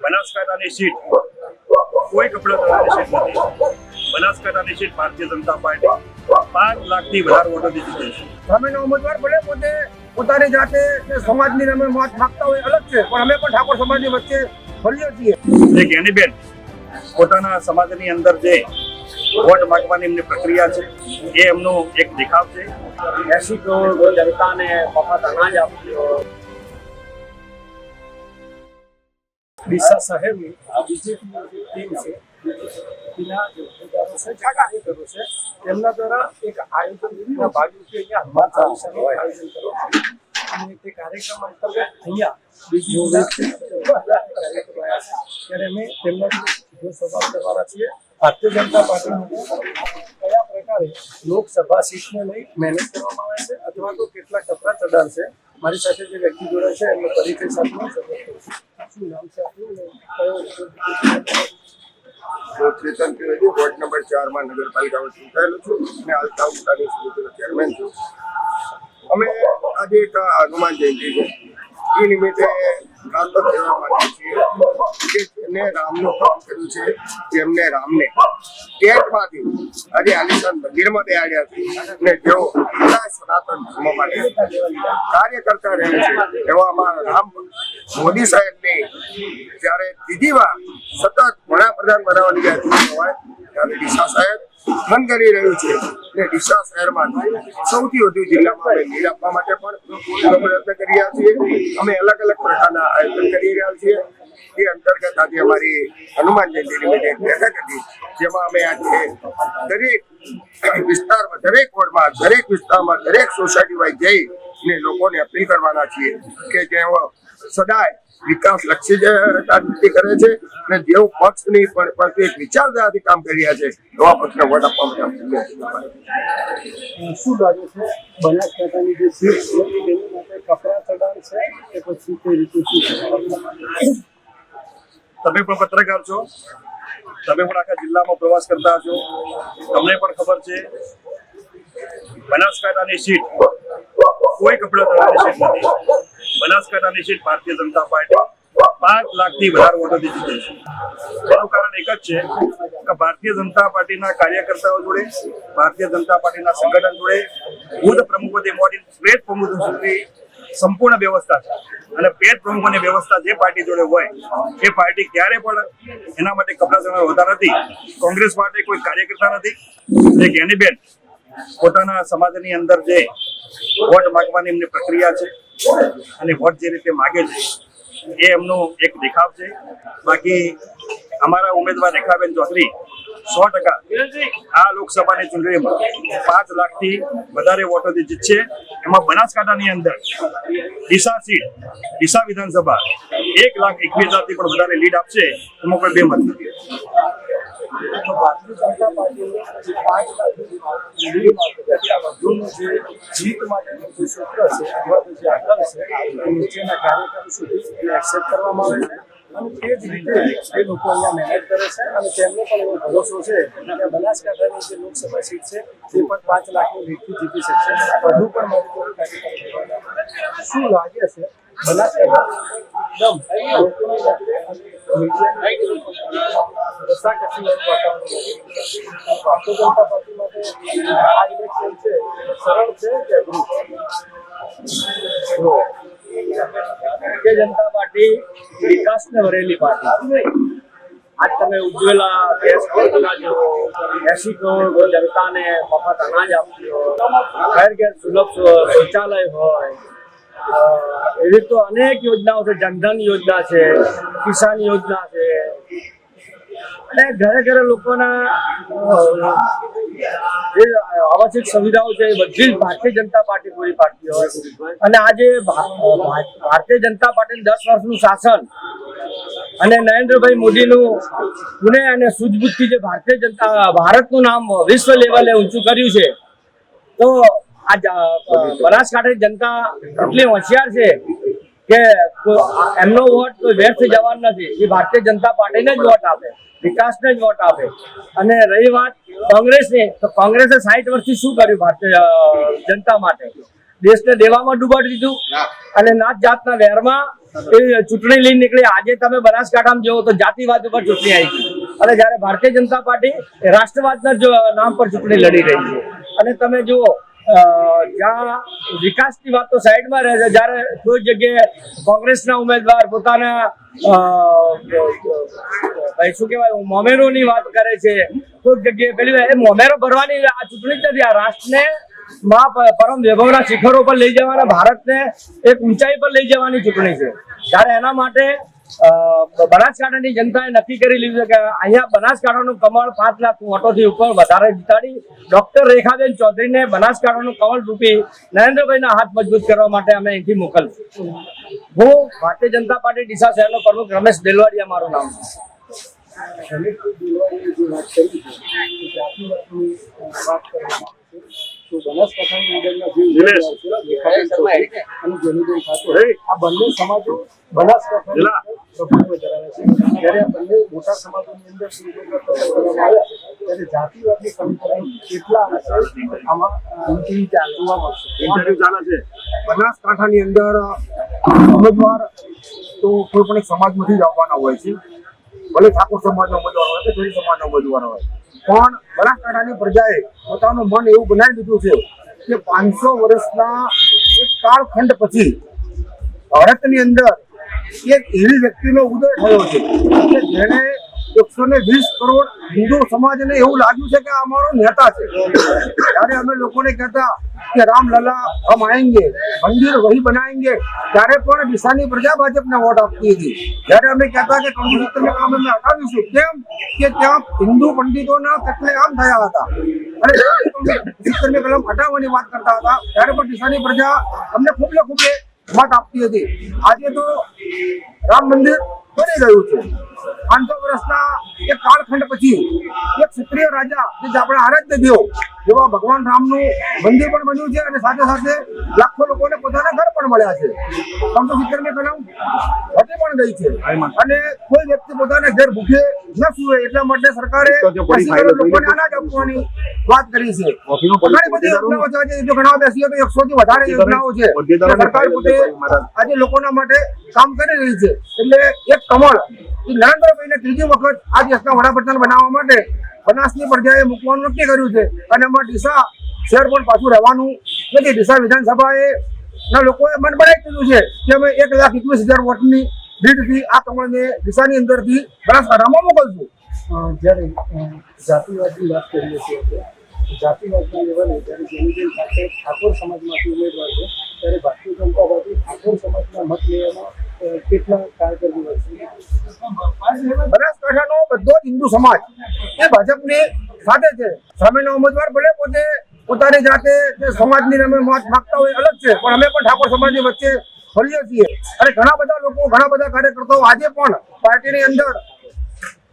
બનાસકાંઠાની seat કોઈ કપડા તળાવની સીટ નથી. બનાસકાંઠાની સીટ ભારતીય જનતા પાર્ટી પાંચ લાખથી વધારે વોટોથી જીતે છે. સામેનો ઉમેદવાર ભલે પોતે પોતાની જાતે સમાજની અમે મત માગતા હોય અલગ છે પણ અમે પણ ઠાકોર સમાજની વચ્ચે ફરીએ છીએ. જે જ્ઞાનીબેન પોતાના સમાજની અંદર જે વોટ માંગવાની એમની પ્રક્રિયા છે એ એમનો એક દેખાવ છે. એસી કરોડ જનતાને મફત અનાજ આપ્યું ડીસા શહેરની બીજેપીની ટીમ છે બીજેપીના છે, જે કાર્યકરો છે, તેમના દ્વારા એક આયોજનના ભાગરૂપે અહીંયા હનુમાન આયોજન કરવામાં અને તે કાર્યક્રમ અંતર્ગત અહીંયા બીજી ત્યારે અમે તેમના સીધો સભા કરવાના છીએ, ભારતીય જનતા પાર્ટી કયા પ્રકારે લોકસભા સીટને લઈ મહેનત કરવામાં આવે છે, અથવા તો કેટલા કપરા ચડાણ છે, મારી સાથે જે વ્યક્તિ જોડે છે, એમનો પરિચય સાથે ચેતન ત્રિવેદી વોર્ડ નંબર ચારમાં નગરપાલિકામાં ચૂંટાયેલો છું. અને હાલ તાલુકાની સમિતિનો ચેરમેન છું. અમે આજે એક હનુમાન જયંતિ છે. એ નિમિત્તે તો કહેવા માંગીએ છીએ કે જેમને રામનું કામ કર્યું છે જેમને રામને ટેટમાંથી આજે આલિશાન મંદિરમાં બેહાડ્યા છે અને જેઓ બધા સનાતન ધર્મ માટે કાર્ય કરતા રહે છે. એવા અમારા રામ મોદી સાહેબની જ્યારે ત્રીજી વાર સતત વડાપ્રધાન બનાવવાની ગયા હોય ત્યારે ડીસા શહેર મન કરી રહ્યું છે. ને ડીસા શહેરમાં સૌથી વધુ જિલ્લામાં અમે લીડ આપવા માટે પણ પ્રયત્ન કરી રહ્યા છીએ. અમે અલગ અલગ પ્રકારના આયોજન કરી રહ્યા છીએ. એ અંતર્ગત આજે અમારી હનુમાન જયંતિની નિમિત્તે બેઠક હતી, જેમાં અમે આજે દરેક વિસ્તારમાં, દરેક વોર્ડમાં, દરેક વિસ્તારમાં દરેક સોસાયટી વાઇઝ જઈ ને લોકોને અપીલ કરવાના છીએ કે જેઓ સદાય વિકાસ લક્ષી જ રાજનીતિ કરે છે અને જેઓ પક્ષની પણ પણ એક વિચારધારાથી કામ કરી રહ્યા છે એવા પક્ષને વોટ આપવા માટે શું લાગે છે? બનાસકાંઠાની જે સીટ છે તેની માટે કપરા ચડાણ છે કે પછી કઈ રીતે છે? તમે પણ પત્રકાર છો? તમે પણ આખા જિલ્લામાં પ્રવાસ કરતા છો તમને પણ ખબર છે બનાસકાંઠાની સીટ કોઈ કપડા તળાવની સીટ નથી. બનાસકાંઠાની સીટ ભારતીય જનતા પાર્ટી પાંચ લાખથી વધારે વોટોથી જીતે છે. એનું કારણ એક જ છે કે ભારતીય જનતા પાર્ટીના કાર્યકર્તાઓ જોડે, ભારતીય જનતા પાર્ટીના સંગઠન જોડે બુથ પ્રમુખોથી મોડી પેટ પ્રમુખો સુધી સંપૂર્ણ વ્યવસ્થા છે. અને પેટ પ્રમુખોની વ્યવસ્થા જે પાર્ટી જોડે હોય, એ પાર્ટી ક્યારે પણ એના માટે કપડા સમય હોતા નથી. કોંગ્રેસ માટે કોઈ કાર્યકર્તા નથી. જે જ્ઞાનીબેન પોતાના સમાજની અંદર જે વોટ માંગવાની એમની પ્રક્રિયા છે અને વોટ જે રીતે માગે છે, એ એમનું એક દેખાવ છે. બાકી અમારા ઉમેદવાર રેખાબેન ચૌધરી સો ટકા આ લોકસભાની ચૂંટણીમાં પાંચ લાખથી વધારે વોટોથી જીતશે. એમાં બનાસકાંઠાની અંદર ડીસા સીટ, ડીસા વિધાનસભા એક લાખ એકવીસ હજારથી પણ વધારે લીડ આપશે. એમાં કોઈ બે મત નથી. તો ભારતીય જનતા પાર્ટીએ જે પાંચ વધુનું જે જીત માટેનું જે સૂત્ર છે, અથવા જે આકલ છે, એ નીચેના કાર્યકરો સુધી એક્સેપ્ટ કરવામાં આવે છે. અને તે જ રીતે એ લોકો અહીંયા મહેનત કરે છે અને તેમને પણ એવો ભરોસો છે કે બનાસકાંઠાની જે લોકસભા સીટ છે તે પણ પાંચ લાખની લીડથી જીતી શકશે. વધુ પણ શું લાગે છે? બનાસકાંઠા ભારતીય જનતા પાર્ટી વિકાસને વરેલી પાર્ટી આજ તમે ઉજ્જવલા ગેસ યોજના જો એસી કરોડ જનતાને મફત અનાજ આપ્યું ઘેર ઘેર સુલભ શૌચાલય હોય એવી તો અનેક યોજનાઓ છે. જનધન યોજના છે, કિસાન યોજના છે. અને ઘરે ઘરે લોકોના જે આવશ્યક સુવિધાઓ છે એ બધી જ ભારતીય જનતા પાર્ટી પૂરી પાડતી હોય. અને આજે ભારતીય જનતા પાર્ટીનું દસ વર્ષનું શાસન અને નરેન્દ્રભાઈ મોદીનું પુણે અને સૂઝબૂઝથી જે ભારતીય જનતા, ભારતનું નામ વિશ્વ લેવલે ઊંચું કર્યું છે, તો આ બનાસકાંઠાની જનતા એટલી હોશિયાર છે કે એમનો વોટ કોઈ વ્યર્થ જવાનો નથી. એ ભારતીય જનતા પાર્ટીને જ વોટ આપે વિકાસને જ વોટ આપે. અને રહી વાત કોંગ્રેસની તો કોંગ્રેસે સાઠ વર્ષથી શું કર્યું ભારતીય જનતા માટે? દેશને દેવામાં ડૂબાડી દીધું. અને નાત જાતના વેરમાં એ ચૂંટણી લઈને નીકળી. આજે તમે બનાસકાંઠામાં જુઓ તો જાતિવાદ ઉપર ચૂંટણી આવી અને જ્યારે ભારતીય જનતા પાર્ટી રાષ્ટ્રવાદના નામ પર ચૂંટણી લડી રહી છે. અને તમે જુઓ જ્યાં વિકાસની વાત સાઈડમાં રહે છે, જ્યારે કોઈ જગ્યાએ કોંગ્રેસના ઉમેદવાર પોતાના ભાઈ શું કહેવાય મોમેરોની વાત કરે છે કોઈક જગ્યાએ પેલી એ મોમેરો ભરવાની આ ચૂંટણી જ નથી, આ રાષ્ટ્રને માં પરમ વૈભવના શિખરો પર લઈ જવાના, ભારતને એક ઊંચાઈ પર લઈ જવાની ચૂંટણી છે. ત્યારે એના માટે બનાસકાંઠાની જનતાએ નક્કી કરી લીધું છે કે અહીંયા બનાસકાંઠાનું કમળ પાંચ લાખ વોટોથી ઉપર વધારે જીતાડી ડોક્ટર રેખાબેન ચૌધરીને બનાસકાંઠાનું કમળ રૂપી નરેન્દ્રભાઈના હાથ મજબૂત કરવા માટે અમે અહીંથી મોકલશું. હું ભારતીય જનતા પાર્ટી ડીસા શહેરનો પ્રમુખ રમેશ દેલવાડિયા, મારું નામ. છે. નિલેશ. અને જનીબેન ઠાકોર આ બંને સમાજો બનાસકાંઠા. પ્રભુત્વ ધરાવે છે. જ્યારે આ બંને મોટા સમાજોની અંદર ઉમેદવાર પસંદ કરવામાં આવ્યા ત્યારે જાતિવાદની સમીકરણ કેટલા અંશે આમાં જોવા મળશે. ચાલે છે. બનાસકાંઠાની અંદર ઉમેદવાર તો કોઈ પણ એક સમાજમાંથી જ આવવાના હોય છે. ભલે ઠાકોર સમાજનો ઉમેદવાર હોય કે ધોરી સમાજનો ઉમેદવાર હોય. પણ બનાસકાંઠાની પ્રજાએ પોતાનું મન એવું બનાવી દીધું છે કે પાંચસો વર્ષના એક કાળખંડ પછી ભારતની અંદર એક એવી વ્યક્તિનો ઉદય થયો છે કે જેને એકસો ને વીસ કરોડ હિન્દુ સમાજને એવું લાગ્યું છે કે અમારો નેતા છે. ત્યારે અમે લોકોને કહેતા કે રામલલા, હમ આએંગે મંદિર વહી બનાવેંગે ત્યારે પણ દિશાની પ્રજા ભાજપને વોટ આપતી હતી. ત્યારે અમે કહેતા કે કમ્યુનિસ્ટને કામ અમે હટાવીશું. કેમ? કે ત્યાં હિન્દુ પંડિતોના કતલેઆમ થયા હતા. અને કમ્યુનિસ્ટને કલમ હટાવવાની વાત કરતા હતા. ત્યારે પણ દિશાની પ્રજા અમને ખૂબલે ખૂબલે મત આપતી હતી. આજે તો રામ મંદિર બની ગયું છે. પાંચસો વર્ષના એક કાળખંડ પછી એક ક્ષત્રિય રાજા જે આપણા આરાધ્ય દેવ જેવા ભગવાન રામનું મંદિર પણ બન્યું છે અને સાથે સાથે લાખો લોકોને પોતાના ઘર પણ મળ્યા છે. ત્રણસો સિત્તેરની કલમ હટી પણ ગઈ છે. અને કોઈ વ્યક્તિ પોતાના ઘેર ભૂખે ન સુવે એટલા માટે સરકારે લોકોને અનાજ આપવાની વાત કરી છે. ઘણી બધી યોજનાઓ છે. જો ગણવા બેસીએ તો એકસો થી વધારે યોજનાઓ છે. સરકાર પોતે આજે લોકોના માટે કામ કરી રહી છે. એટલે એક કમળ નરેન્દ્રભાઈને ત્રીજી વખત આ દેશના વડાપ્રધાન બનાવવા માટે બનાસની પ્રજાએ મૂકવાનું નક્કી કર્યું છે. અને એમાં ડીસા શહેર પણ પાછું રહેવાનું નથી. ડીસા વિધાનસભાએ ના લોકોએ મન બનાવી દીધું છે કે અમે એક લાખ એકવીસ હજાર વોટની લીડથી આ કમળને ડીસાની અંદરથી બનાસકાંઠામાં મોકલશું. જ્યારે જાતિવાદની વાત કરીએ છીએ જાતિવાદના લેવલે જ્યારે જનીબેન સાથે ઠાકોર સમાજમાંથી ઉમેદવાર છે, ત્યારે ભારતીય જનતા પાર્ટી ઠાકોર સમાજના મત લેવામાં બનાસકાંઠાનો બધો જ હિન્દુ સમાજ એ ભાજપની સાથે છે. સામેનો ઉમેદવાર ભલે પોતે પોતાની જાતે સમાજની અમે મત માગતા હોય અલગ છે, પણ અમે પણ ઠાકોર સમાજની વચ્ચે ફરીએ છીએ. અને ઘણા બધા લોકો, ઘણા બધા કાર્યકર્તાઓ આજે પણ પાર્ટીની અંદર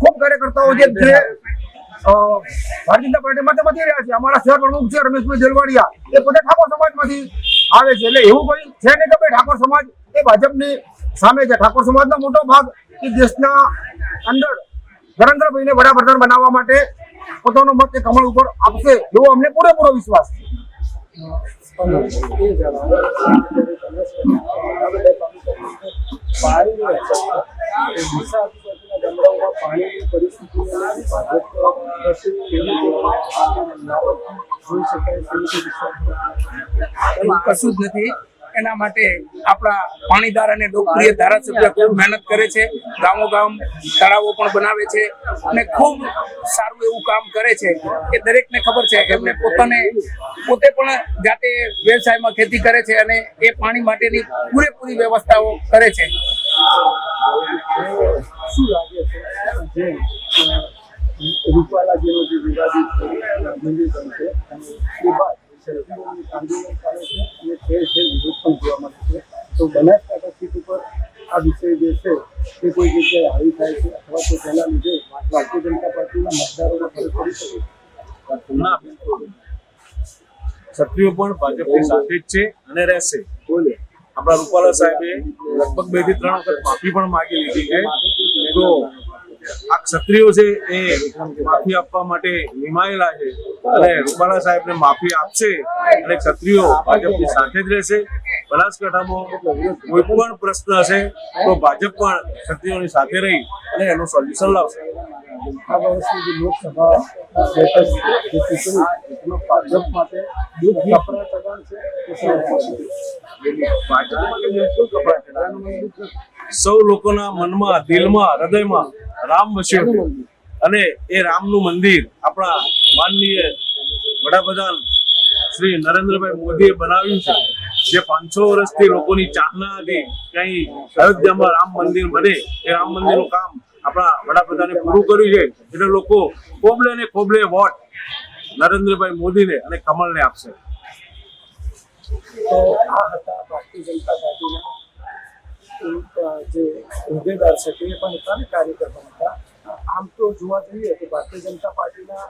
ખૂબ કાર્યકર્તાઓ જે છે ભારતીય જનતા પાર્ટી માટે વધી રહ્યા છે. અમારા શહેર પ્રમુખ છે રમેશભાઈ જલવાડિયા. એ પોતે ઠાકોર સમાજમાંથી આવે છે. એટલે એવું કોઈ છે નહીં કે ભાઈ ઠાકોર સમાજ એ ભાજપની સામે છે. ઠાકોર સમાજનો મોટો ભાગ એ દેશના અંદર નરેન્દ્રભાઈને વડાપ્રધાન બનાવવા માટે પોતાનો મત એ કમળ ઉપર આપશે એવો અમને પૂરેપૂરો વિશ્વાસ છે. કશું જ નથી. એના માટે આપણા પાણીદાર અને લોકપ્રિય ધારાસભ્ય ખૂબ મહેનત કરે છે. ગામો ગામ તળાવો પણ બનાવે છે અને ખૂબ સારું એવું કામ કરે છે કે દરેકને ખબર છે એમને પોતાને પોતે પણ જાતે વ્યવસાયમાં ખેતી કરે છે અને એ પાણી માટેની પૂરેપૂરી વ્યવસ્થાઓ કરે છે. લાગે છે જે વિવાદિત મંદિર એ બાદ સરકારોની આંદોલન ચાલે છે કોઈ જગ્યાએ આવી થાય છે અથવા તો તેના લીધે ભારતીય જનતા પાર્ટીના મતદારોને ફરક પડી શકે ના ક્ષત્રિયો પણ ભાજપની સાથે જ છે અને રહેશે. આપણા રૂપાલા સાહેબે લગભગ બેથી ત્રણ વખત માફી પણ માંગી લીધી છે. તો આ ક્ષત્રિયો છે એ માફી આપવા માટે નિમાયેલા છે. અને રૂપાલા સાહેબને માફી આપશે અને ક્ષત્રિયો ભાજપની સાથે જ રહેશે. બનાસકાંઠામાં કોઈ પણ પ્રશ્ન હશે તો ભાજપ પણ ક્ષત્રિયોની સાથે રહી અને એનું સોલ્યુશન લાવશે. આ વર્ષની જે લોકસભા બેઠક જે ચૂંટણી ભાજપ માટે કપરા ચગાન છે? ભાજપ માટે બિલકુલ કપડાં ચડાવ્યા. સૌ લોકોના મનમાં, દિલમાં, હૃદયમાં રામ વસ્યો અને એ રામનું મંદિર આપણા માનનીય વડાપ્રધાન શ્રી નરેન્દ્રભાઈ મોદીએ બનાવ્યું છે. જે પાંચસો વર્ષથી લોકોની ચાહના હતી કઈ અયોધ્યામાં રામ મંદિર બને. એ રામ મંદિરનું કામ આપણા વડાપ્રધાને પૂરું કર્યું છે. એટલે લોકો કોબલે ને કોબલે વોટ નરેન્દ્રભાઈ મોદીને અને કમલને આપશે. તો આ હતા ભારતીય જનતા પાર્ટીના જે હોદ્દેદાર છે તે પણ હતા ને કાર્યકર્તા હતા. આમ તો જોવા જઈએ તો ભારતીય જનતા પાર્ટીના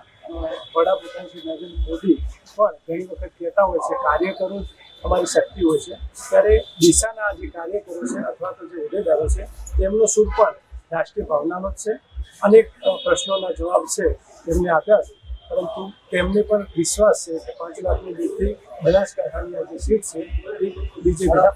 વડાપ્રધાન શ્રી નરેન્દ્ર મોદી પણ ઘણી વખત કહેતા હોય છે, કાર્યકરો જ અમારી શક્તિ હોય છે. ત્યારે દિશાના જે કાર્યકરો છે અથવા તો જે હોદ્દેદારો છે, તેમનો સુર પણ રાષ્ટ્રીય ભાવનાનો જ છે. અનેક પ્રશ્નોના જવાબ છે તેમને આપ્યા છે. પરંતુ તેમને પણ વિશ્વાસ છે કે પાંચ લાખની લીધથી બનાસકાંઠાની જે સીટ છે, એ બીજે બધા